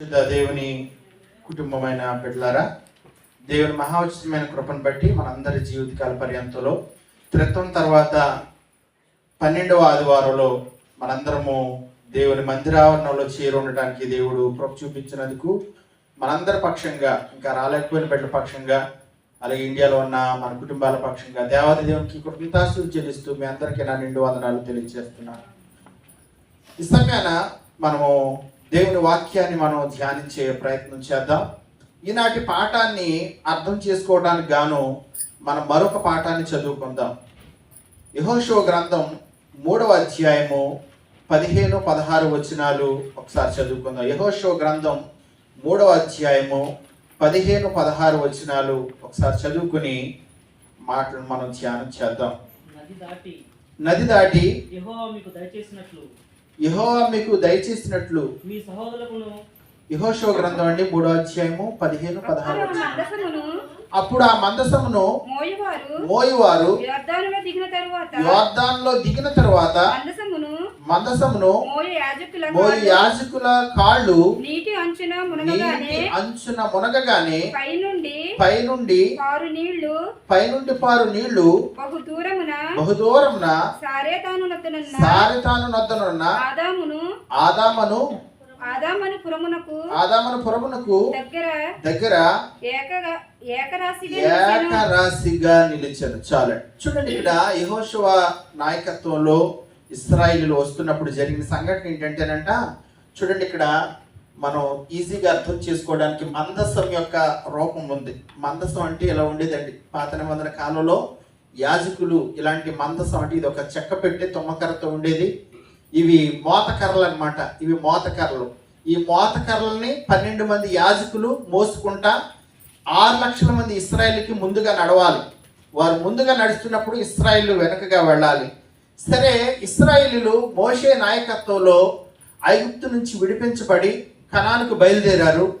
దేవుని కుటుంబమైన బిడ్డలారా దేవుని మహాఉచితమైన కృపను బట్టి మనందరి జీవితకాల పర్యంతంలో త్రిత్వం తర్వాత పన్నెండవ ఆదివారంలో మనందరము దేవుని మందిరావరణంలో చేరి ఉండటానికి దేవుడు కృప చూపించినందుకు మనందరి పక్షంగా ఇంకా రాలేకపోయిన బిడ్డల పక్షంగా అలాగే ఇండియాలో ఉన్న మన కుటుంబాల పక్షంగా దేవాది దేవునికి కృతజ్ఞతాస్తులు చెల్లిస్తూ మీ అందరికీ నా నిండు వందనాలు తెలియజేస్తున్నాను. ఈ సమయాన మనము దేవుని వాక్యాన్ని మనం ధ్యానించే ప్రయత్నం చేద్దాం. ఈనాటి పాఠాన్ని అర్థం చేసుకోవడానికి గాను మనం మరొక పాఠాన్ని చదువుకుందాం. యహోషో గ్రంథం మూడవ అధ్యాయము పదిహేను పదహారు వచనాలు ఒకసారి చదువుకుందాం. యహోషో గ్రంథం మూడవ అధ్యాయము పదిహేను పదహారు వచనాలు ఒకసారి చదువుకుని మాటలు మనం ధ్యానం చేద్దాం. నది దాటి నది దాటి మీకు దయచేసినట్లు యెహోవా మీకు దయచేసినట్లు. మీ సహోదరులను యహోషో గ్రంథం అండి మూడో అధ్యాయము పదిహేను పదహారు అప్పుడు ఆ మందసమును అప్పుడు ఆ మందసమును మోయవారు మోయువారు యొర్దానులో దిగిన తరువాత యోర్దాన్లో దిగిన తరువాత మందసమును మందసమును మోయ యాజకుల కాళ్ళు నీటి అంచున మునగగానే అంచున మునగగానే పైనుండి పైనుండి పారు నీళ్ళు పైనుండి పారు నీళ్ళు బహు దూరమున బహుదూరమున సారేతాను నద్దనున్న సారితాను నద్దనున్న ఆదామును ఆదామను ఆదామను పురమునకు ఆదామను పురమునకు దగ్గర దగ్గర. ఏకరాశిగా నిలిచారు చాలండి చూడండి ఇక్కడ యహోశివ నాయకత్వంలో ఇస్రాయిలు వస్తున్నప్పుడు జరిగిన సంఘటన ఏంటంటేనంట చూడండి ఇక్కడ మనం ఈజీగా అర్థం చేసుకోవడానికి మందస్సం యొక్క రూపం ఉంది. మందస్సం అంటే ఇలా ఉండేదండి? పాత నిబంధన కాలంలో యాజకులు ఇలాంటి మందసం అంటే ఇది ఒక చెక్క పెట్టి తుమ్మకర్రతో ఉండేది. ఇవి మోతకర్రలు అన్నమాట. ఇవి మోతకర్రలు ఈ మోతకర్రల్ని పన్నెండు మంది యాజకులు మోసుకుంటా ఆరు లక్షల మంది ఇస్రాయిల్కి ముందుగా నడవాలి. వారు ముందుగా నడుస్తున్నప్పుడు ఇస్రాయిల్ వెనకగా వెళ్ళాలి. సరే ఇస్రాయేలీలు మోషే నాయకత్వంలో ఐగుప్తు నుంచి విడిపించబడి కణానికి బయలుదేరారు.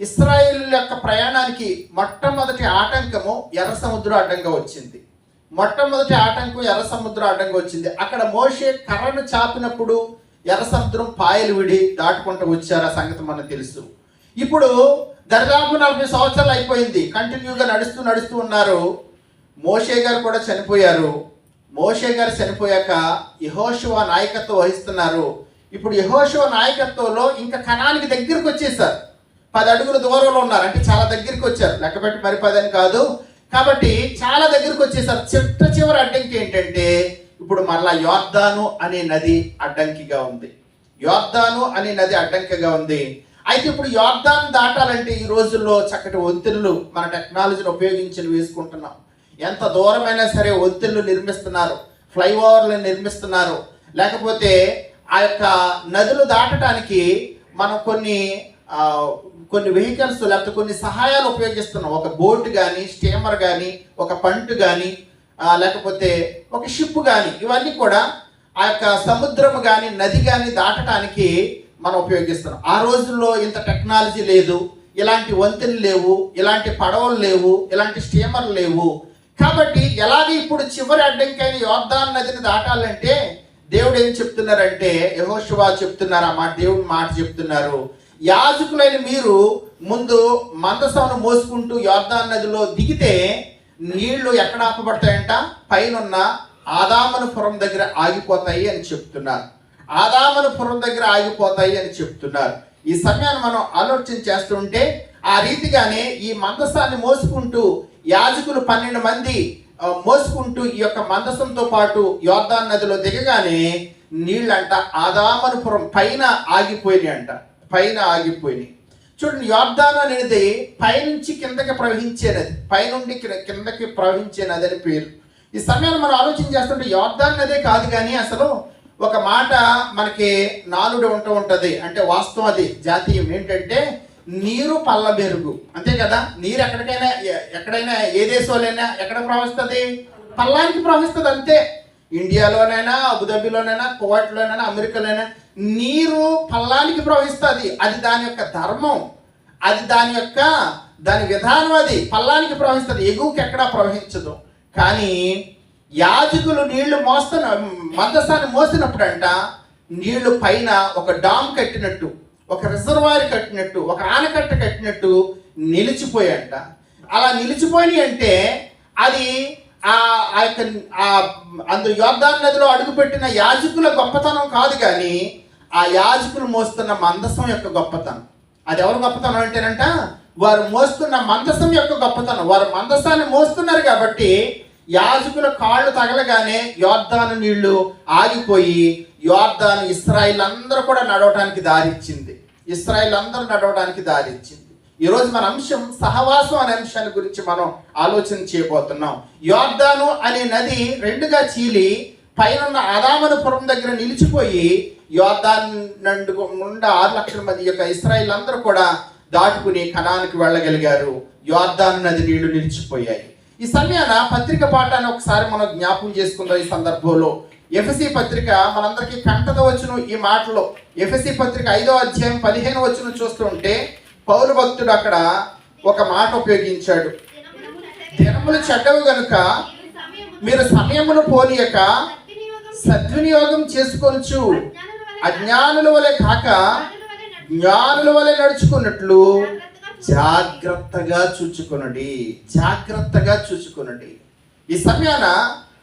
ఇస్రాయేల్ యొక్క ప్రయాణానికి మొట్టమొదటి ఆటంకము ఎర్ర సముద్రం అడ్డంగా వచ్చింది. మొట్టమొదటి ఆటంకం ఎర్ర సముద్రం అడ్డంగా వచ్చింది. అక్కడ మోషే కర్రను చాపినప్పుడు ఎర్ర సముద్రం పాయలు విడి దాటుకుంటూ వచ్చారు. ఆ సంగతి మనకు తెలుసు. ఇప్పుడు దరిదాపు నలభై సంవత్సరాలు అయిపోయింది. కంటిన్యూగా నడుస్తూ నడుస్తూ ఉన్నారు. మోషే గారు కూడా చనిపోయారు. మోషే గారు చనిపోయాక యహోశివ నాయకత్వం వహిస్తున్నారు. ఇప్పుడు యహోశివ నాయకత్వంలో ఇంకా కణానికి దగ్గరికి వచ్చేసారు. పది అడుగుల దూరంలో ఉన్నారు. అంటే చాలా దగ్గరికి వచ్చారు. లెక్కపెట్టి మరి పది అని కాదు. కాబట్టి చాలా దగ్గరికి వచ్చేసారు. చిట్ట చివరి అడ్డంకి ఏంటంటే ఇప్పుడు మరలా యోర్దాను అనే నది అడ్డంకిగా ఉంది. యోర్దాను అనే నది అడ్డంకిగా ఉంది. అయితే ఇప్పుడు యోర్దాన్ దాటాలంటే ఈ రోజుల్లో చక్కటి వంతెనలు మన టెక్నాలజీని ఉపయోగించి వేసుకుంటున్నాం. ఎంత దూరమైనా సరే ఒత్తిళ్ళు నిర్మిస్తున్నారు ఫ్లైఓవర్లు నిర్మిస్తున్నారు. లేకపోతే ఆ యొక్క నదులు దాటడానికి మనం కొన్ని కొన్ని వెహికల్స్ లేకపోతే కొన్ని సహాయాలు ఉపయోగిస్తున్నాం. ఒక బోట్ కానీ స్టీమర్ కానీ ఒక పంట్ కానీ లేకపోతే ఒక షిప్ కానీ ఇవన్నీ కూడా ఆ యొక్క సముద్రం కానీ నది కానీ దాటడానికి మనం ఉపయోగిస్తున్నాం. ఆ రోజుల్లో ఇంత టెక్నాలజీ లేదు ఇలాంటి వంతెనలు లేవు ఇలాంటి పడవలు లేవు ఇలాంటి స్టీమర్లు లేవు. కాబట్టి ఎలాగ ఇప్పుడు చివరి అడ్డంకైన యోర్ధాన్ నదిని దాటాలంటే దేవుడు ఏం చెప్తున్నారంటే యహోశివా చెప్తున్నారు ఆ మాట దేవుడు మాట చెప్తున్నారు. యాజకులైన మీరు ముందు మందసమును మోసుకుంటూ యోర్ధాన్ నదిలో దిగితే నీళ్ళు ఎక్కడ ఆపబడతాయంట? పైనున్న ఆదామనపురం దగ్గర ఆగిపోతాయి అని చెప్తున్నారు. ఆదామనపురం దగ్గర ఆగిపోతాయి అని చెప్తున్నారు. ఈ సమయాన్ని మనం ఆలోచన చేస్తుంటే ఆ రీతిగానే ఈ మందసాన్ని మోసుకుంటూ యాజకులు పన్నెండు మంది మోసుకుంటూ ఈ యొక్క మందసంతో పాటు యోర్దాన్ నదిలో దిగగానే నీళ్ళంట ఆదామనపురం పైన ఆగిపోయినాయి అంట. పైన ఆగిపోయినాయి. చూడండి యోర్దాను అనేది పైనుంచి కిందకి ప్రవహించే నది. పైనుండి కిందకి ప్రవహించే నది అని పేరు. ఈ సమయాన్ని మనం ఆలోచన చేస్తుంటే యోర్దాన్ నదే కాదు కానీ అసలు ఒక మాట మనకి నాలుడు ఉంటూ ఉంటుంది. అంటే వాస్తవం అది. జాతీయం ఏంటంటే నీరు పల్లబెరుగు అంతే కదా? నీరు ఎక్కడికైనా ఎక్కడైనా ఏ దేశంలోనైనా ఎక్కడ ప్రవహిస్తుంది? పల్లానికి ప్రవహిస్తుంది అంతే. ఇండియాలోనైనా అబుదాబిలోనైనా కువైట్లోనైనా అమెరికాలోనైనా నీరు పల్లానికి ప్రవహిస్తుంది. అది దాని యొక్క ధర్మం. అది దాని యొక్క దాని విధానం అది. పల్లానికి ప్రవహిస్తుంది. ఎగువకి ఎక్కడా ప్రవహించదు. కానీ యాజకులు నీళ్ళు మోస్తున్న మందసాన్ని మోసినప్పుడంట నీళ్ళు పైన ఒక డామ్ కట్టినట్టు. ఒక రిజర్వాయర్ కట్టినట్టు ఒక ఆనకట్ట కట్టినట్టు నిలిచిపోయాయంట అలా నిలిచిపోయి అంటే అది ఆ ఆ యొక్క ఆ అందు నదిలో అడుగుపెట్టిన యాజకుల గొప్పతనం కాదు కానీ ఆ యాజకులు మోస్తున్న మందసం యొక్క గొప్పతనం. అది ఎవరు గొప్పతనం అంటేనంట? వారు మోస్తున్న మందసం యొక్క గొప్పతనం. వారు మందసాన్ని మోస్తున్నారు కాబట్టి యాజకుల కాళ్ళు తగలగానే యోర్దాను నీళ్ళు ఆగిపోయి యోర్దాను ఇస్రాయిల్ అందరూ కూడా నడవటానికి దారిచ్చింది. ఇస్రాయిల్ అందరూ నడవడానికి దారిచ్చింది. ఈరోజు మన అంశం సహవాసం అనే అంశాన్ని గురించి మనం ఆలోచన చేయబోతున్నాం. యోర్దాను అనే నది రెండుగా చీలి పైన అదామనపురం దగ్గర నిలిచిపోయి యోర్దాన్ నండు నుండి ఆరు లక్షల మంది యొక్క ఇస్రాయిల్ అందరూ కూడా దాటుకుని కణానికి వెళ్ళగలిగారు. యోర్దాను నది నీళ్ళు నిలిచిపోయాయి. ఈ సమయాన పత్రిక పాఠాన్ని ఒకసారి మనం జ్ఞాపకం చేసుకుందాం ఈ సందర్భంలో. ఎఫ్ఎసి పత్రిక మనందరికీ కంటత వచ్చును ఈ మాటలో. ఎఫ్ఎసి పత్రిక ఐదో అధ్యాయం పదిహేను వచ్చును చూస్తుంటే పౌరు భక్తుడు అక్కడ ఒక మాట ఉపయోగించాడు. దినములు చెడ్డవు గనుక మీరు సమయమును పోనీయక సద్వినియోగం చేసుకోవచ్చు అజ్ఞానుల వలె కాక జ్ఞానుల వలె నడుచుకున్నట్లు జాగ్రత్తగా చూచుకునండి. జాగ్రత్తగా చూచుకునండి. ఈ సమయాన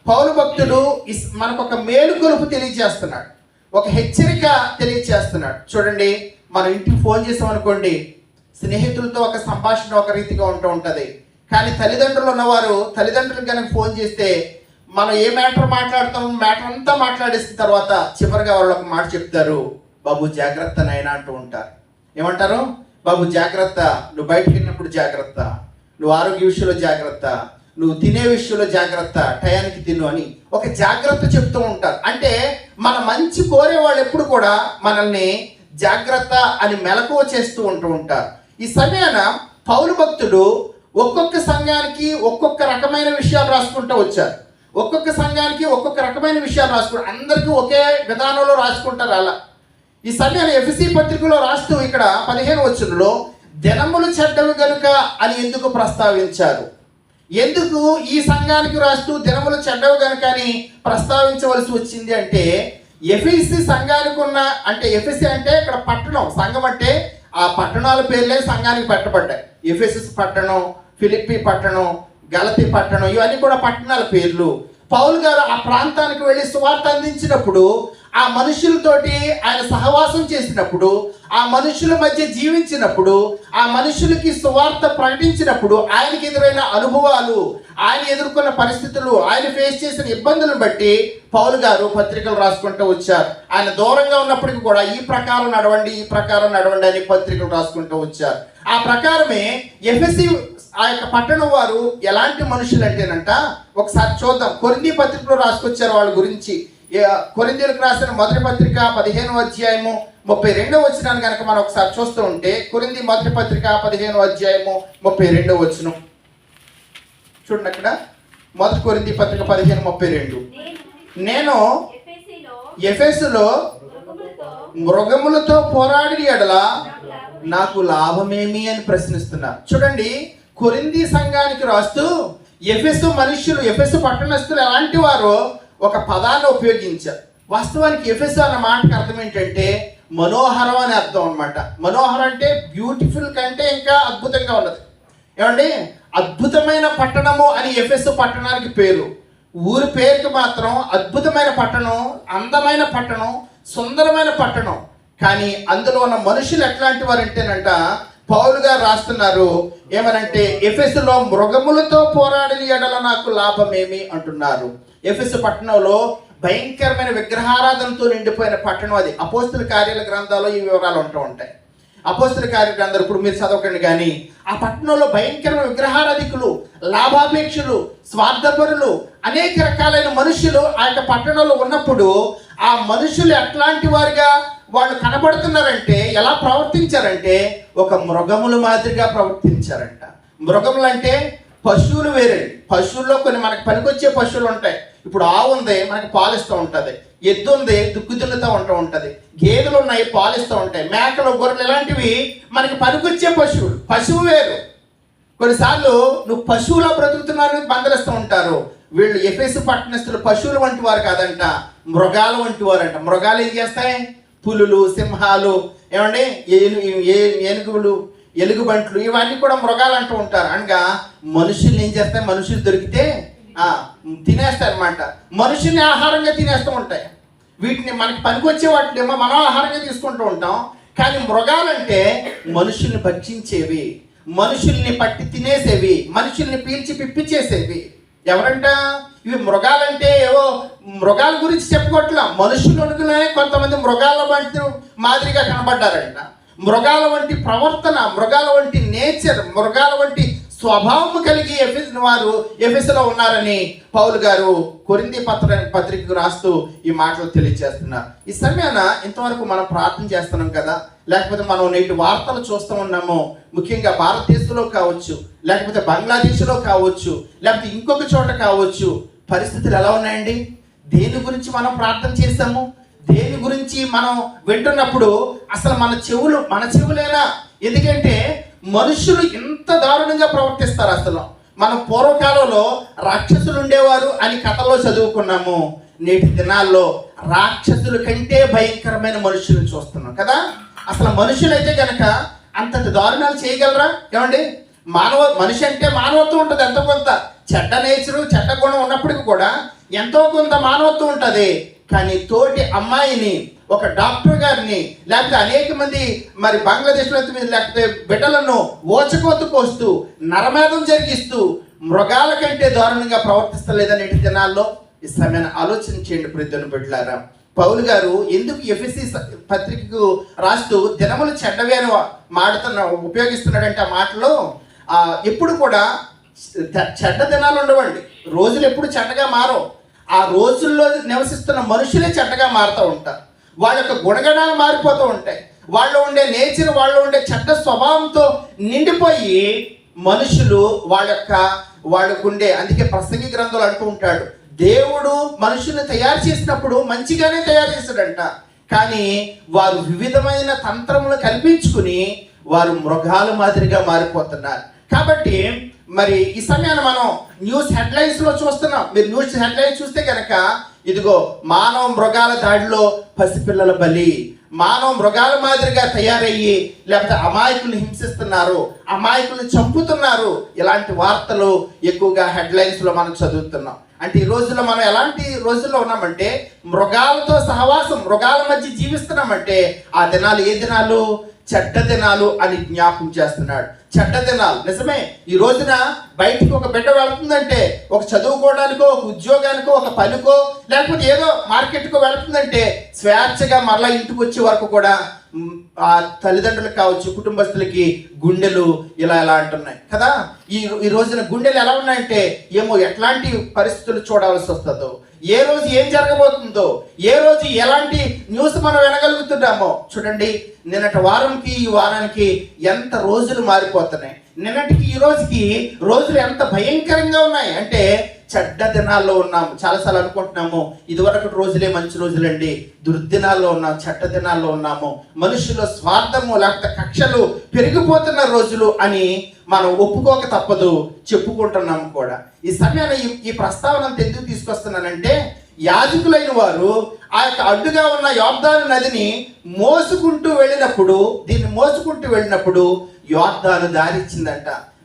పౌరు భక్తుడు ఇస్- మనకు ఒక మేలుకొలుపు తెలియజేస్తున్నాడు. ఒక హెచ్చరిక తెలియజేస్తున్నాడు. చూడండి మనం ఇంటికి ఫోన్ చేసాం అనుకోండి స్నేహితులతో ఒక సంభాషణ ఒక రీతిగా ఉంటూ ఉంటుంది. కానీ తల్లిదండ్రులు ఉన్నవారు తల్లిదండ్రులు కనుక ఫోన్ చేస్తే మనం ఏ మ్యాటర్ మాట్లాడతాం మ్యాటర్ అంతా మాట్లాడేసిన తర్వాత చివరిగా వాళ్ళు ఒక మాట చెప్తారు బాబు జాగ్రత్త నాయనా అంటూ ఉంటారు. ఏమంటారు? బాబు జాగ్రత్త నువ్వు బయటకు వెళ్ళినప్పుడు జాగ్రత్త నువ్వు ఆరోగ్య విషయంలో జాగ్రత్త నువ్వు తినే విషయంలో జాగ్రత్త టయానికి తిను అని ఒక జాగ్రత్త చెప్తూ ఉంటారు. అంటే మన మంచి కోరే వాళ్ళు ఎప్పుడు కూడా మనల్ని జాగ్రత్త అని మెలకువ చేస్తూ ఉంటూ ఉంటారు. ఈ సమయాన పౌరు భక్తుడు ఒక్కొక్క సంఘానికి ఒక్కొక్క రకమైన విషయాలు రాసుకుంటూ వచ్చారు. ఒక్కొక్క సంఘానికి ఒక్కొక్క రకమైన విషయాలు రాసుకుంటారు అందరికీ ఒకే విధానంలో రాసుకుంటారు అలా. ఈ సమయాన్ని ఎఫ్సి పత్రికలో రాస్తూ ఇక్కడ పదిహేను వచ్చులో దినములు చెడ్డవి గనుక అని ఎందుకు ప్రస్తావించారు? ఎందుకు ఈ సంఘానికి రాస్తూ దినములు చెడ్డవు గనుక అని ప్రస్తావించవలసి వచ్చింది అంటే ఎఫ్ఎస్సి సంఘానికి ఉన్న అంటే ఎఫ్ఎస్సి అంటే ఇక్కడ పట్టణం. సంఘం అంటే ఆ పట్టణాల పేర్లే సంఘానికి పెట్టబడ్డాయి. ఎఫ్ఎస్ఎస్ పట్టణం ఫిలిప్పి పట్టణం గలతి పట్టణం ఇవన్నీ కూడా పట్టణాల పేర్లు. పౌల్ గారు ఆ ప్రాంతానికి వెళ్ళి సువార్త అందించినప్పుడు ఆ మనుషులతోటి ఆయన సహవాసం చేసినప్పుడు ఆ మనుషుల మధ్య జీవించినప్పుడు ఆ మనుషులకి సువార్త ప్రకటించినప్పుడు ఆయనకి ఎదురైన అనుభవాలు ఆయన ఎదుర్కొన్న పరిస్థితులు ఆయన ఫేస్ చేసిన ఇబ్బందులను బట్టి పౌలు గారు పత్రికలు రాసుకుంటూ వచ్చారు. ఆయన దూరంగా ఉన్నప్పటికీ కూడా ఈ ప్రకారం నడవండి ఈ ప్రకారం నడవండి అని పత్రికలు రాసుకుంటూ వచ్చారు. ఆ ప్రకారమే ఎఫ్ఎస్సి ఆ యొక్క పట్టణం వారు ఎలాంటి మనుషులు అంటేనంట ఒకసారి చూద్దాం. కొరింది పత్రికలు రాసుకొచ్చారు వాళ్ళ గురించి. కొరిందీలకు రాసిన మొదటి పత్రిక పదిహేను అధ్యాయము ముప్పై రెండో వచ్చినాన్ని కనుక మనం ఒకసారి చూస్తూ ఉంటే కొరింది మొదటి పత్రిక పదిహేను అధ్యాయము ముప్పై రెండో వచ్చిన చూడండి అక్కడ. మొదటి కొరింది పత్రిక పదిహేను ముప్పై రెండు. నేను ఎఫెస్లో మృగములతో మృగములతో పోరాడి ఎడల నాకు లాభమేమి అని ప్రశ్నిస్తున్నా చూడండి. కొరింది సంఘానికి రాస్తూ ఎఫెసు మనుష్యులు ఎఫెసు పట్టణస్తులు ఎలాంటి వారో ఒక పదాన్ని ఉపయోగించారు. వాస్తవానికి ఎఫెస్ అన్న మాటకు అర్థం ఏంటంటే మనోహరం అని అర్థం అనమాట మనోహరం అంటే బ్యూటిఫుల్ కంటే ఇంకా అద్భుతంగా ఉన్నది. ఏమండి? అద్భుతమైన పట్టణము అని ఎఫెస్ పట్టణానికి పేరు. ఊరి పేరుకి మాత్రం అద్భుతమైన పట్టణం అందమైన పట్టణం సుందరమైన పట్టణం. కానీ అందులో ఉన్న మనుషులు ఎట్లాంటి వారు అంటేనంట పౌలు గారు రాస్తున్నారు ఏమనంటే ఎఫెస్లో మృగములతో పోరాడిన ఎడల నాకు లాభమేమి? అంటున్నారు. ఎఫెస్ పట్టణంలో భయంకరమైన విగ్రహారాధనతో నిండిపోయిన పట్టణం అది. అపోస్తుల కార్యాల గ్రంథాల్లో ఈ వివరాలు ఉంటూ ఉంటాయి. అపోస్తుల కార్యగ్రంథాలు ఇప్పుడు మీరు చదవకండి కానీ ఆ పట్టణంలో భయంకరమైన విగ్రహారాధికులు లాభాపేక్షలు స్వార్థపరులు అనేక రకాలైన మనుషులు ఆ యొక్క పట్టణంలో ఉన్నప్పుడు ఆ మనుషులు ఎట్లాంటి వారిగా వాళ్ళు కనబడుతున్నారంటే ఎలా ప్రవర్తించారంటే ఒక మృగముల మాదిరిగా ప్రవర్తించారంట. మృగములు అంటే పశువులు వేరే. పశువుల్లో కొన్ని మనకు పనికొచ్చే పశువులు ఉంటాయి. ఇప్పుడు ఆవు ఉంది మనకి పాలిస్తూ ఉంటుంది. ఎద్దు ఉంది దుక్కు దున్నుతూ ఉంటూ ఉంటుంది. గేదెలు ఉన్నాయి పాలిస్తూ ఉంటాయి. మేకలు గొర్రెలు ఇలాంటివి మనకి పనికొచ్చే పశువులు. పశువు వేరు. కొన్నిసార్లు నువ్వు పశువులా బ్రతుకుతున్నారని బందరిస్తూ ఉంటారు. వీళ్ళు ఎఫెసు పట్టణస్తులు పశువుల వంటి వారు కాదంట మృగాల వంటి వారంట. మృగాలు ఏం చేస్తాయి? పులులు సింహాలు ఏమండి? ఏ- ఏనుగులు ఎలుగుబంట్లు ఇవన్నీ కూడా మృగాలు అంటూ ఉంటారు. అనగా మనుషుల్ని ఏం చేస్తాయి మనుషులు దొరికితే ఆ, తినేస్తాయి అనమాట మనుషుల్ని ఆహారంగా తినేస్తూ ఉంటాయి. వీటిని మనకి పనికొచ్చే వాటిని ఏమో మనం ఆహారంగా తీసుకుంటూ ఉంటాం. కానీ మృగాలంటే మనుషుల్ని భక్షించేవి మనుషుల్ని పట్టి తినేసేవి మనుషుల్ని పీల్చి పిప్పి చేసేవి. ఎవరంట? ఇవి మృగాలంటే ఏవో మృగాల గురించి చెప్పుకోవట్లా. మనుషులనుకునే కొంతమంది మృగాల వంటి మాదిరిగా కనబడ్డారంట. మృగాల వంటి ప్రవర్తన మృగాల వంటి నేచర్ మృగాల వంటి స్వభావం కలిగి ఎఫెస్ వారు ఎఫెస్లో ఉన్నారని పౌలు గారు కొరింది పత్ర పత్రికకు రాస్తూ ఈ మాటలు తెలియజేస్తున్నారు. ఈ సమయాన ఇంతవరకు మనం ప్రార్థన చేస్తున్నాం కదా. లేకపోతే మనం నేటి వార్తలు చూస్తూ ఉన్నాము. ముఖ్యంగా భారతదేశంలో కావచ్చు లేకపోతే బంగ్లాదేశ్లో కావచ్చు లేకపోతే ఇంకొక చోట కావచ్చు. పరిస్థితులు ఎలా ఉన్నాయండి? దేని గురించి మనం ప్రార్థన చేస్తాము దేని గురించి మనం వింటున్నప్పుడు అసలు మన చెవులు మన చెవులేనా? ఎందుకంటే మనుషులు ఇంత దారుణంగా ప్రవర్తిస్తారు అసలు. మనం పూర్వకాలంలో రాక్షసులు ఉండేవారు అని కథలో చదువుకున్నాము. నేటి దినాల్లో రాక్షసుల కంటే భయంకరమైన మనుషులను చూస్తున్నాం కదా? అసలు మనుషులైతే కనుక అంతటి దారుణాలు చేయగలరా? ఏమండి? మానవ మనిషి అంటే మానవత్వం ఉంటుంది ఎంత కొంత. చెడ్డ నేచరు చెడ్డ గుణం ఉన్నప్పటికీ కూడా ఎంతో కొంత మానవత్వం ఉంటుంది. కానీ తోటి అమ్మాయిని ఒక డాక్టర్ గారిని లేకపోతే అనేక మంది మరి బంగ్లాదేశ్లో లేకపోతే బిడ్డలను ఓచకోత కోస్తూ నరమేధం జరిగిస్తూ మృగాల కంటే దారుణంగా ప్రవర్తిస్తలేదనే దినాల్లో ఈ సమయాన్ని ఆలోచన చేయండి ప్రజలను బిడ్డలారా. పౌలు గారు ఎందుకు ఎఫ్ఎస్సి పత్రికకు రాస్తూ దినములు చెడ్డవే అని మాడుతున్న ఉపయోగిస్తున్నాడంటే ఆ మాటలో ఎప్పుడు కూడా చెడ్డ దినాలు ఉండవండి. రోజులు ఎప్పుడు చెడ్డగా మారవు. ఆ రోజుల్లో నివసిస్తున్న మనుషులే చెడ్డగా మారుతూ ఉంటారు. వాళ్ళ యొక్క గుణగణాలు మారిపోతూ ఉంటాయి. వాళ్ళు ఉండే నేచర్ వాళ్ళు ఉండే చెడ్డ స్వభావంతో నిండిపోయి మనుషులు వాళ్ళ యొక్క వాళ్ళకు ఉండే అందుకే ప్రసంగి గ్రంథాలు అంటూ ఉంటాడు దేవుడు మనుషుల్ని తయారు చేసినప్పుడు మంచిగానే తయారు చేశాడంట. కానీ వారు వివిధమైన తంత్రములు కల్పించుకుని వారు మృగాల మాదిరిగా మారిపోతున్నారు. కాబట్టి మరి ఈ సమయాన్ని మనం న్యూస్ హెడ్లైన్స్లో చూస్తున్నాం. మీరు న్యూస్ హెడ్లైన్స్ చూస్తే కనుక ఇదిగో మానవ మృగాల దాడిలో పసిపిల్లల బలి మానవ మృగాల మాదిరిగా తయారయ్యి లేకపోతే అమాయకులు హింసిస్తున్నారు అమాయకులు చంపుతున్నారు ఇలాంటి వార్తలు ఎక్కువగా హెడ్లైన్స్లో మనం చదువుతున్నాం. అంటే ఈ రోజుల్లో మనం ఎలాంటి రోజుల్లో ఉన్నామంటే మృగాలతో సహవాసం మృగాల మధ్య జీవిస్తున్నామంటే ఆ దినాలు ఏ దినాలు? చెడ్డ దినాలు అని జ్ఞాపకం చేస్తున్నాడు. చెడ్డ దినాలు నిజమే ఈ రోజున బయటికి ఒక బిడ్డ వెళ్తుందంటే ఒక చదువుకోవడానికో ఒక ఉద్యోగానికో ఒక పనికో లేకపోతే ఏదో మార్కెట్కో వెళ్తుందంటే స్వేచ్ఛగా మరలా ఇంటికి వచ్చే వరకు కూడా ఆ తల్లిదండ్రులకు కావచ్చు కుటుంబస్తులకి గుండెలు ఇలా ఎలా అంటున్నాయి. కదా? ఈ ఈ రోజున గుండెలు ఎలా ఉన్నాయంటే ఏమో ఎట్లాంటి పరిస్థితులు చూడాల్సి వస్తుందో. ఏ రోజు ఏం జరగబోతుందో ఏ రోజు ఎలాంటి న్యూస్ మనం వినగలుగుతున్నామో చూడండి. నిన్నటి వారంకి ఈ వారానికి ఎంత రోజులు మారిపోతున్నాయి. నిన్నటికి ఈ రోజుకి రోజులు ఎంత భయంకరంగా ఉన్నాయి. అంటే చెడ్డ దినాల్లో ఉన్నాము చాలాసార్లు అనుకుంటున్నాము ఇదివరకు రోజులే మంచి రోజులండి. దుర్దినాల్లో ఉన్నాం చెడ్డ దినాల్లో ఉన్నాము. మనుషుల స్వార్థము లేకపోతే కక్షలు పెరిగిపోతున్న రోజులు అని మనం ఒప్పుకోక తప్పదు చెప్పుకుంటున్నాము కూడా. ఈ సమయాన్ని ఈ ప్రస్తావన ఎందుకు తీసుకొస్తున్నానంటే యాజకులైన వారు ఆ యొక్క అడ్డుగా ఉన్న యోర్దాను నదిని మోసుకుంటూ వెళ్ళినప్పుడు దీన్ని మోసుకుంటూ వెళ్ళినప్పుడు యోర్దాను దారి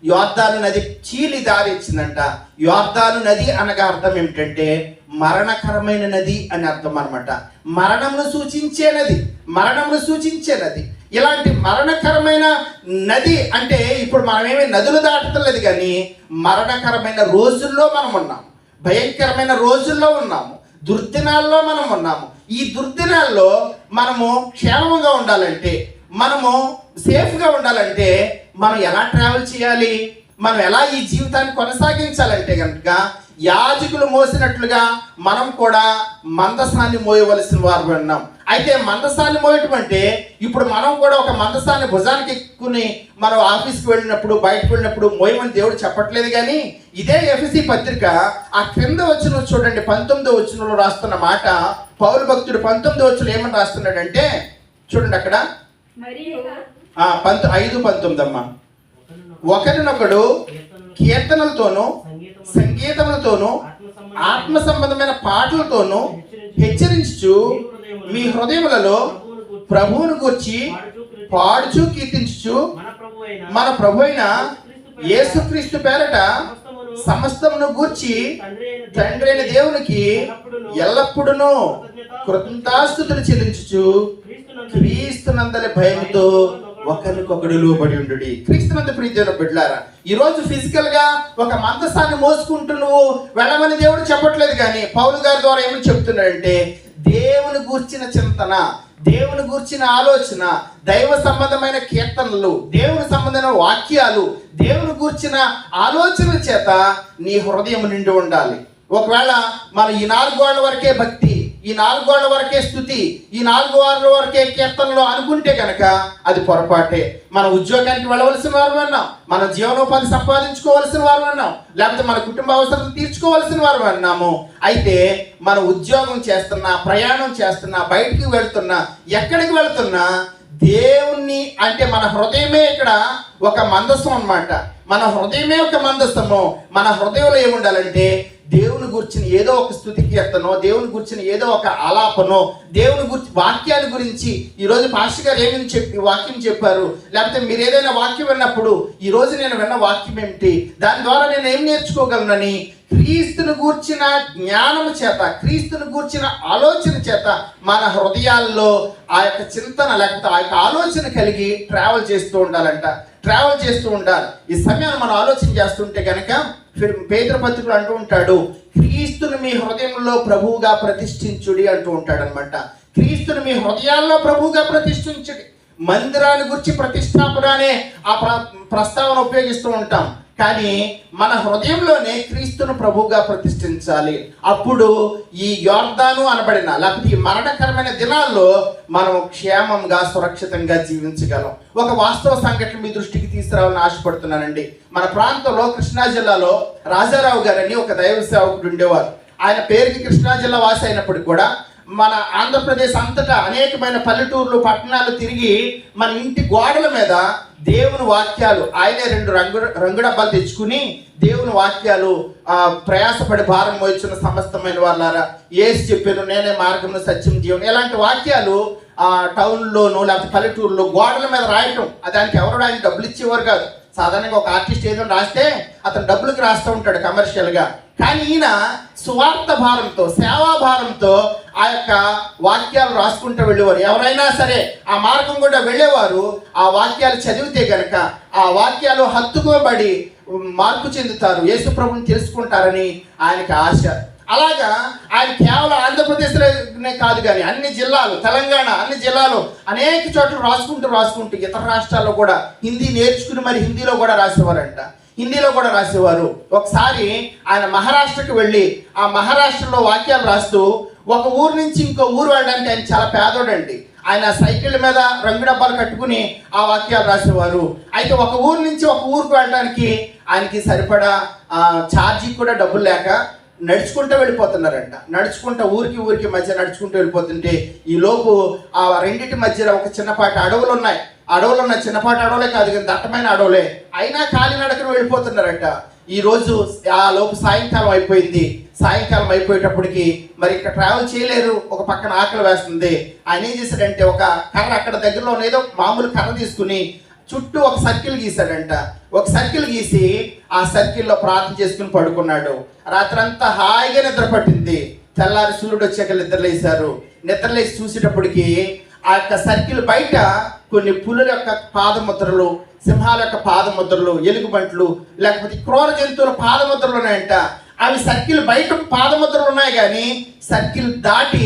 యోర్ధాను నది చీలి దారిచ్చిందంట యోర్ధాను నది అనగా అర్థం ఏమిటంటే మరణకరమైన నది అని అర్థం అనమాట మరణమును సూచించే నది మరణమును సూచించే నది. ఇలాంటి మరణకరమైన నది అంటే ఇప్పుడు మనమేమి నదులు దాటలేదు కానీ మరణకరమైన రోజుల్లో మనం ఉన్నాం. భయంకరమైన రోజుల్లో ఉన్నాము. దుర్దినాల్లో మనం ఉన్నాము. ఈ దుర్దినాల్లో మనము క్షేమంగా ఉండాలంటే మనము సేఫ్గా ఉండాలంటే మనం ఎలా ట్రావెల్ చేయాలి? మనం ఎలా ఈ జీవితాన్ని కొనసాగించాలంటే కనుక యాజకులు మోసినట్లుగా మనం కూడా మందసాన్ని మోయవలసిన వారు ఉన్నాం. అయితే మందసాన్ని మోయటం అంటే ఇప్పుడు మనం కూడా ఒక మందసాన్ని భుజానికి ఎక్కుని మనం ఆఫీస్కి వెళ్ళినప్పుడు బయటకు వెళ్ళినప్పుడు మోయమని దేవుడు చెప్పట్లేదు కానీ ఇదే ఎఫ్సి పత్రిక ఆ క్రింద వచ్చిన చూడండి పంతొమ్మిదో వచ్చినలో రాస్తున్న మాట. పౌరు భక్తుడు పంతొమ్మిదో వచ్చిన ఏమని రాస్తున్నాడంటే చూడండి అక్కడ. పంత ఐదు పంతొమ్మిది అమ్మా ఒకరినొకడు కీర్తనలతోనూ సంగీతములతోనూ ఆత్మ సంబంధమైన పాటలతోనూ హెచ్చరించు మీ హృదయములలో ప్రభువును గూర్చి పాడుచు కీర్తించు కీర్తించుచు మన ప్రభు అయిన యేసుక్రీస్తు పేరట సమస్తమును గూర్చి తండ్రి అయిన దేవునికి ఎల్లప్పుడూ ఎల్లప్పుడూను చెల్లించుచు క్రీస్తునందు భయంతో ఒకరికొకడు లోబడి ఉండు క్రీస్తునందు ప్రీతిలో బిడ్లారా ఈరోజు ఫిజికల్గా ఫిజికల్గా ఒక మందస్థాన్ని మోసుకుంటూ నువ్వు వెళ్ళమని దేవుడు చెప్పట్లేదు కానీ పౌలు గారి ద్వారా ఏమని చెప్తున్నాడంటే దేవుని గూర్చిన చింతన దేవుని గూర్చిన ఆలోచన దైవ సంబంధమైన కీర్తనలు దేవుని సంబంధమైన వాక్యాలు దేవుని గూర్చిన ఆలోచన చేత నీ హృదయం నిండి ఉండాలి. ఒకవేళ మన ఈ నాలుగు గోడల వరకే భక్తి ఈ నాలుగు వరకే స్థుతి ఈ నాలుగు వారుల వరకే కీర్తనలు అనుకుంటే కనుక అది పొరపాటే. మన ఉద్యోగానికి వెళ్ళవలసిన వారు అన్నాం మన జీవనోపాధి సంపాదించుకోవాల్సిన వారు అన్నాం లేకపోతే మన కుటుంబ అవసరాలు తీర్చుకోవాల్సిన వారు అన్నాము. అయితే మన ఉద్యోగం చేస్తున్నా ప్రయాణం చేస్తున్నా బయటికి వెళ్తున్నా ఎక్కడికి వెళ్తున్నా దేవుణ్ణి అంటే మన హృదయమే ఇక్కడ ఒక మందస్సం అన్నమాట. మన హృదయమే ఒక మందసము. మన హృదయంలో ఏముండాలంటే దేవుని గురించిన ఏదో ఒక స్థుతి కీర్తనో దేవుని గురించిన ఏదో ఒక ఆలాపనో దేవుని గురించి వాక్యాల గురించి ఈరోజు పాస్టర్ గారు ఏమని చెప్పి వాక్యం చెప్పారు? లేకపోతే మీరు ఏదైనా వాక్యం విన్నప్పుడు ఈరోజు నేను విన్న వాక్యం ఏమిటి? దాని ద్వారా నేను ఏం నేర్చుకోగలనని? క్రీస్తుని గూర్చిన జ్ఞానము చేత క్రీస్తుని గూర్చిన ఆలోచన చేత మన హృదయాల్లో ఆ యొక్క చింతన లేకపోతే ఆ యొక్క ఆలోచన కలిగి ట్రావెల్ చేస్తూ ఉండాలంట. ట్రావెల్ చేస్తూ ఉండాలి. ఈ సమయాన్ని మనం ఆలోచన చేస్తుంటే కనుక పేదల పత్రికలు అంటూ ఉంటాడు క్రీస్తుని మీ హృదయంలో ప్రభువుగా ప్రతిష్ఠించుడి అంటూ ఉంటాడు అనమాట క్రీస్తుని మీ హృదయాల్లో ప్రభువుగా ప్రతిష్ఠించుడి. మందిరాన్ని గురించి ప్రతిష్టాపన అనే ఆ ప్ర ప్రస్తావన ఉపయోగిస్తూ ఉంటాం. కానీ మన హృదయంలోనే క్రీస్తును ప్రభువుగా ప్రతిష్ఠించాలి. అప్పుడు ఈ యోర్ధాను అనబడిన లేకపోతే ఈ మరణకరమైన దినాల్లో మనం క్షేమంగా సురక్షితంగా జీవించగలం. ఒక వాస్తవ సంఘటన మీ దృష్టికి తీసుకురావాలని ఆశపడుతున్నానండి. మన ప్రాంతంలో కృష్ణా జిల్లాలో రాజారావు గారని ఒక దైవ సేవకుడు ఉండేవారు. ఆయన పేరుకి కృష్ణా జిల్లా వాసి అయినప్పటికి కూడా మన ఆంధ్రప్రదేశ్ అంతటా అనేకమైన పల్లెటూర్లు పట్టణాలు తిరిగి మన ఇంటి గోడల మీద దేవుని వాక్యాలు ఆయనే రెండు రంగు రంగు డబ్బాలు తెచ్చుకుని దేవుని వాక్యాలు ఆ, ప్రయాసపడి భారం మోయించిన సమస్తమైన వాళ్ళారా? ఏసి చెప్పాను నేనే మార్గంలో సత్యం జీవనం ఇలాంటి వాక్యాలు ఆ టౌన్లోనూ లేకపోతే పల్లెటూరులో గోడల మీద రాయటం దానికి ఎవరు ఆయన డబ్బులు ఇచ్చేవారు కాదు. సాధారణంగా ఒక ఆర్టిస్ట్ ఏదో రాస్తే అతను డబ్బులకు రాస్తూ ఉంటాడు కమర్షియల్గా కానీ ఈయన సువార్త భారంతో సేవా భారంతో ఆ యొక్క వాక్యాలు రాసుకుంటూ వెళ్ళేవారు. ఎవరైనా సరే ఆ మార్గం కూడా వెళ్ళేవారు ఆ వాక్యాలు చదివితే గనక ఆ వాక్యాలు హత్తుకోబడి మార్పు చెందుతారు. యేసుప్రభుని తెలుసుకుంటారని ఆయనకి ఆశ. అలాగా ఆయన కేవలం ఆంధ్రప్రదేశ్లోనే కాదు కానీ అన్ని జిల్లాలు తెలంగాణ అన్ని జిల్లాలు అనేక చోట్ల రాసుకుంటూ రాసుకుంటూ ఇతర రాష్ట్రాల్లో కూడా హిందీ నేర్చుకుని మరి హిందీలో కూడా రాసేవారంట. హిందీలో కూడా రాసేవారు. ఒకసారి ఆయన మహారాష్ట్రకి వెళ్ళి ఆ మహారాష్ట్రలో వాక్యాలు రాస్తూ ఒక ఊరు నుంచి ఇంకో ఊరు వెళ్ళడానికి ఆయన చాలా పేదోడండి. ఆయన సైకిల్ మీద రంగు డబ్బాలు కట్టుకుని ఆ వాక్యాలు రాసేవారు. అయితే ఒక ఊరు నుంచి ఒక ఊరికి వెళ్ళడానికి ఆయనకి సరిపడా ఆ, ఛార్జీ కూడా డబ్బులు లేక నడుచుకుంటూ వెళ్ళిపోతున్నారంట. నడుచుకుంటూ ఊరికి ఊరికి మధ్య నడుచుకుంటూ వెళ్ళిపోతుంటే ఈ లోపు ఆ రెండింటి మధ్యలో ఒక చిన్నపాటి అడవులు ఉన్నాయి. అడవులు ఉన్న చిన్నపాటి అడవులే కాదు కానీ దట్టమైన అడవులే. అయినా కాలినడకన వెళ్ళిపోతున్నారంట. ఈరోజు ఆ లోపు సాయంకాలం అయిపోయింది. సాయంకాలం అయిపోయేటప్పటికి మరి ఇక్కడ ట్రావెల్ చేయలేరు. ఒక పక్కన ఆకలి వేస్తుంది. ఆయన ఏం చేశాడంటే ఒక కర్ర అక్కడ దగ్గరలో ఉన్న ఏదో మామూలు కర్ర తీసుకుని చుట్టూ ఒక సర్కిల్ గీశాడంట. ఒక సర్కిల్ గీసి ఆ సర్కిల్లో ప్రార్థన చేసుకుని పడుకున్నాడు. రాత్రంతా హాయిగా నిద్ర పట్టింది. తెల్లారి సూర్యుడు వచ్చాక నిద్రలేశారు నిద్రలేసి చూసేటప్పటికి ఆ యొక్క సర్కిల్ బయట కొన్ని పులుల యొక్క పాదముద్రలు సింహాల యొక్క పాదముద్రలు ఎలుగుబంట్లు లేకపోతే క్రూర జంతువుల పాదముద్రలు ఉన్నాయంట. అవి సర్కిల్ బయట పాదముద్రలు ఉన్నాయి కానీ సర్కిల్ దాటి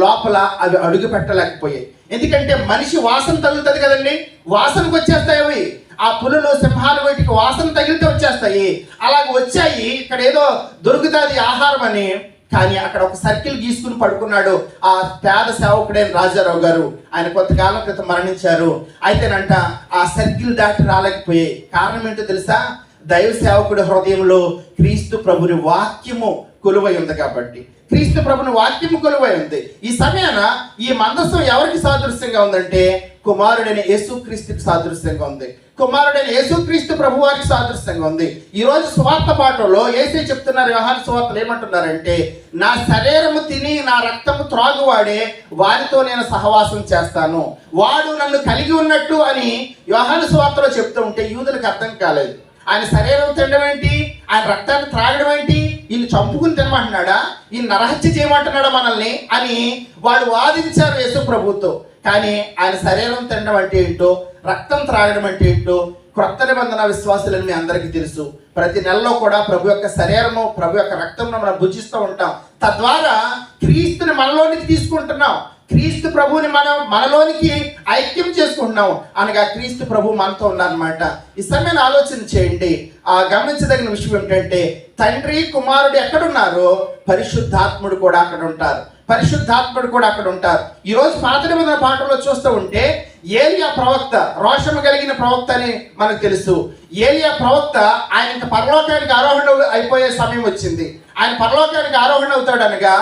లోపల అవి అడుగు పెట్టలేకపోయాయి. ఎందుకంటే మనిషి వాసన తగులుతుంది కదండి. వాసనకు వచ్చేస్తాయి అవి. ఆ పులులు సింహాలు వీటికి వాసన తగిలితే వచ్చేస్తాయి. అలాగ వచ్చాయి. ఇక్కడ ఏదో దొరుకుతుంది ఆహారం అని. కానీ అక్కడ ఒక సర్కిల్ గీసుకుని పడుకున్నాడు ఆ పేద సేవకుడైన రాజారావు గారు. ఆయన కొంతకాలం క్రితం మరణించారు. అయితేనంట ఆ సర్కిల్ దాటి రాలేకపోయాయి. కారణం ఏంటో తెలుసా? దైవ సేవకుడి హృదయంలో క్రీస్తు ప్రభుని వాక్యము కొలువై ఉంది కాబట్టి. క్రీస్తు ప్రభుని వాక్యం కొలువై ఉంది. ఈ సమయాన ఈ మందస్సం ఎవరికి సాదృశ్యంగా ఉందంటే కుమారుడైన యేసుక్రీస్తుకి సాదృశ్యంగా ఉంది. కుమారుడైన యేసుక్రీస్తు ప్రభు వారికి సాదృశ్యంగా ఉంది. ఈ రోజు స్వార్థ పాఠంలో ఏసే చెప్తున్నారు వ్యవహార స్వార్థలు ఏమంటున్నారంటే నా శరీరము తిని నా రక్తము త్రాగువాడే వారితో నేను సహవాసం చేస్తాను. వాడు నన్ను కలిగి ఉన్నట్టు అని వ్యవహార స్వార్థలో చెప్తూ ఉంటే యూదులకు అర్థం కాలేదు. ఆయన శరీరం తినడం ఏంటి? ఆయన రక్తాన్ని త్రాగడం ఏంటి? ఈయన చంపుకుని తినమంటున్నాడా? ఈయన నరహత్య చేయమంటున్నాడా మనల్ని? అని వాడు వాదించారు యేసు ప్రభుతో. కానీ ఆయన శరీరం తినడం అంటే ఏంటో రక్తం త్రాగడం అంటే ఏంటో క్రొత్త నిబంధన విశ్వాసులని మీ అందరికీ తెలుసు. ప్రతి నెలలో కూడా ప్రభు యొక్క శరీరము ప్రభు యొక్క రక్తంను మనం భుజిస్తూ ఉంటాం. తద్వారా క్రీస్తుని మనలోనికి తీసుకుంటున్నాం. క్రీస్తు ప్రభువుని మనం మనలోనికి ఐక్యం చేసుకుంటున్నాం అనగా క్రీస్తు ప్రభు మనతో ఉన్నారనమాట ఈ సమయాన్ని ఆలోచన చేయండి. ఆ గమనించదగిన విషయం ఏమిటంటే తండ్రి కుమారుడు ఎక్కడున్నారో పరిశుద్ధాత్ముడు కూడా అక్కడ ఉంటారు. పరిశుద్ధాత్ముడు కూడా అక్కడ ఉంటారు. ఈరోజు పాత్ర పాత నిబంధన పాఠంలో చూస్తూ ఉంటే ఏలియా ప్రవక్త రోషము కలిగిన ప్రవక్త అని మనకు తెలుసు. ఏలియా ప్రవక్త ఆయన పరలోకానికి ఆరోహణ అయిపోయే సమయం వచ్చింది. ఆయన పరలోకానికి ఆరోహణ అవుతాడు అనగా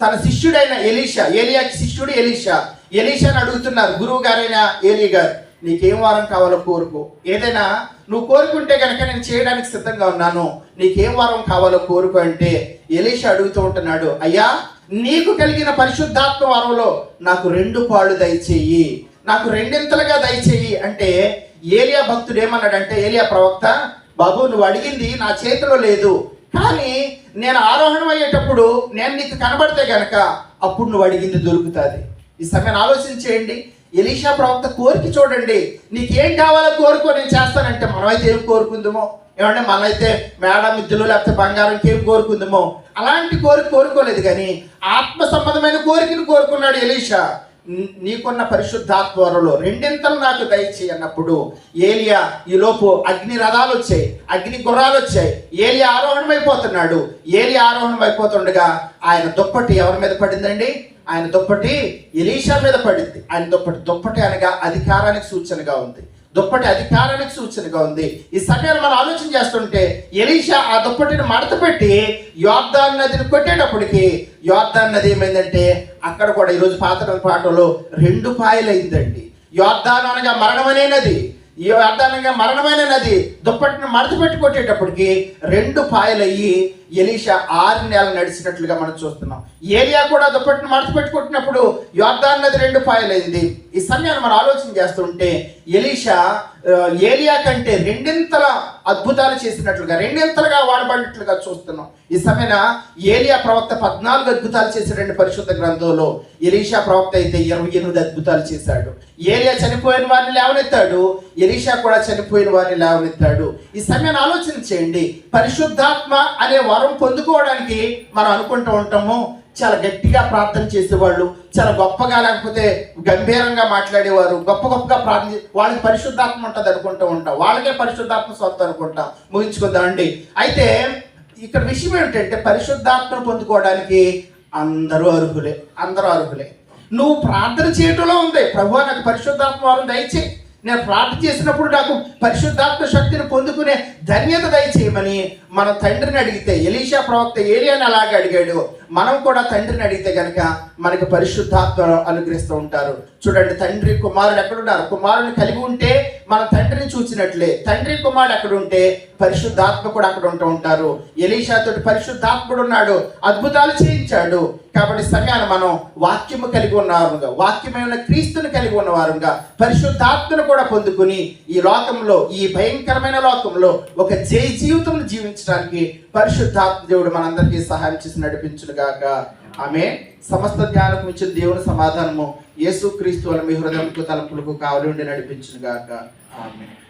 తన శిష్యుడైన ఎలీషా ఏలియాకి శిష్యుడు ఎలీషా. ఎలీషాని అడుగుతున్నారు గురువు గారైన ఏలి గారు నీకేం వారం కావాలో కోరుకో. ఏదైనా నువ్వు కోరుకుంటే కనుక నేను చేయడానికి సిద్ధంగా ఉన్నాను. నీకేం వారం కావాలో కోరుకో అంటే ఎలీషా అడుగుతూ ఉంటున్నాడు అయ్యా నీకు కలిగిన పరిశుద్ధాత్మ వరంలో నాకు రెండు పాళ్ళు దయచేయి. నాకు రెండింతలుగా దయచేయి. అంటే ఏలియా భక్తుడు ఏమన్నాడంటే ఏలియా ప్రవక్త బాబు నువ్వు అడిగింది నా చేతిలో లేదు. కానీ నేను ఆరోహణం అయ్యేటప్పుడు నేను నీకు కనబడితే గనక అప్పుడు నువ్వు అడిగింది దొరుకుతుంది. ఈ సమయాన్ని ఆలోచన చేయండి ఎలీషా ప్రవక్త కోరిక చూడండి. నీకేం కావాలో కోరుకో నేను చేస్తానంటే మనమైతే ఏం కోరుకుందామో? ఏమంటే మనమైతే మేడ మిద్దులు లేకపోతే బంగారం ఏం కోరుకుందామో? అలాంటి కోరిక కోరుకోలేదు కానీ ఆత్మ సంబంధమైన కోరికను కోరుకున్నాడు ఎలీషా. నీకున్న పరిశుద్ధాత్మవరలో రెండింతలు నాకు దయచేయి అన్నప్పుడు ఏలియా ఈ లోపు అగ్ని రథాలు వచ్చాయి అగ్ని గుర్రాలు వచ్చాయి. ఏలియా ఆరోహణమైపోతున్నాడు. ఏలియా ఆరోహణమైపోతుండగా ఆయన దుప్పటి ఎవరి మీద పడిందండి? ఆయన దుప్పటి ఎలీషా మీద పడింది. ఆయన దుప్పటి దుప్పటి అనగా అధికారానికి సూచనగా ఉంది. దుప్పటి అధికారానికి సూచనగా ఉంది. ఈ సమయాన్ని మనం ఆలోచన చేస్తుంటే ఎలీషా ఆ దుప్పటిని మడత పెట్టి యోర్దాన్ నదిని కొట్టేటప్పటికి యోర్దాన్ నది ఏమైందంటే అక్కడ కూడా ఈరోజు పాత పాటలో రెండు పాయలైందండి. యోర్దాన్ అనగా మరణమనే నది. ఈ అర్థానంగా మరణమైన నది. దుప్పటిని మడత పెట్టి కొట్టేటప్పటికి రెండు పాయలయ్యి ఎలీషా ఆరు నెలలు నడిచినట్లుగా మనం చూస్తున్నాం. ఏలియా కూడా దుప్పటిని మడత పెట్టి కొట్టినప్పుడు నది రెండు పాయలైంది. ఈ సమయాన్ని మనం ఆలోచన చేస్తుంటే ఎలీషా ఏలియా కంటే రెండింతల అద్భుతాలు చేసినట్లుగా రెండింతలుగా వాడబడినట్లుగా చూస్తున్నాం. ఈ సమయాన ఏలియా ప్రవక్త పద్నాలుగు అద్భుతాలు చేశాడండి పరిశుద్ధ గ్రంథంలో ఎలీషా ప్రవక్త అయితే ఇరవై ఎనిమిది అద్భుతాలు చేశాడు. ఏలియా చనిపోయిన వారిని లేవనెత్తాడు. ఎలీషా కూడా చనిపోయిన వారిని లేవనెత్తాడు. ఈ సమయాన్ని ఆలోచన చేయండి. పరిశుద్ధాత్మ అనే వరం పొందుకోవడానికి మనం అనుకుంటూ ఉంటాము. చాలా గట్టిగా ప్రార్థన చేసేవాళ్ళు చాలా గొప్పగా లేకపోతే గంభీరంగా మాట్లాడేవారు గొప్ప గొప్పగా ప్రార్థన వాళ్ళకి పరిశుద్ధాత్మ ఉంటుంది అనుకుంటూ ఉంటాం. వాళ్ళకే పరిశుద్ధాత్మ సొత్తు అనుకుంటాం. ముగించుకుందామండి అయితే ఇక్కడ విషయం ఏంటంటే పరిశుద్ధాత్మను పొందుకోవడానికి అందరూ అర్హులే అందరూ అర్హులే. నువ్వు ప్రార్థన చేయటంలో ఉంది. ప్రభు నాకు పరిశుద్ధాత్మ వారం దయచేయి. నేను ప్రార్థన చేసినప్పుడు నాకు పరిశుద్ధాత్మ శక్తిని పొందుకునే ధన్యత దయచేయమని మన తండ్రిని అడిగితే ఎలీషా ప్రవక్త ఏలియాని అలాగే అడిగాడు మనం కూడా తండ్రిని అడిగితే కనుక మనకి పరిశుద్ధాత్మ అనుగ్రహిస్తూ ఉంటారు. చూడండి తండ్రి కుమారుడు ఎక్కడున్నారు? కుమారుని కలిగి ఉంటే మన తండ్రిని చూసినట్లే తండ్రి కుమారుడు అక్కడ ఉంటే పరిశుద్ధాత్మ కూడా అక్కడ ఉంటూ ఉంటారు. ఎలీషా పరిశుద్ధాత్ముడు ఉన్నాడు అద్భుతాలు చేయించాడు. కాబట్టి సమయాన్ని మనం వాక్యము కలిగి ఉన్నవారుగా వాక్యమైన క్రీస్తుని కలిగి ఉన్నవారుగా పరిశుద్ధాత్మను కూడా పొందుకుని ఈ లోకంలో ఈ భయంకరమైన లోకంలో ఒక జై జీవితం జీవించడానికి పరిశుద్ధాత్మ దేవుడు మనందరికీ సహాయం చేసి నడిపించునుగాక. ఆమె సమస్త జ్ఞానం ఇచ్చిన దేవుని సమాధానము యేసు క్రీస్తు మీ హృదయంకు తలపులకు కావలి ఉండి నడిపించునుగాక. ఆమె.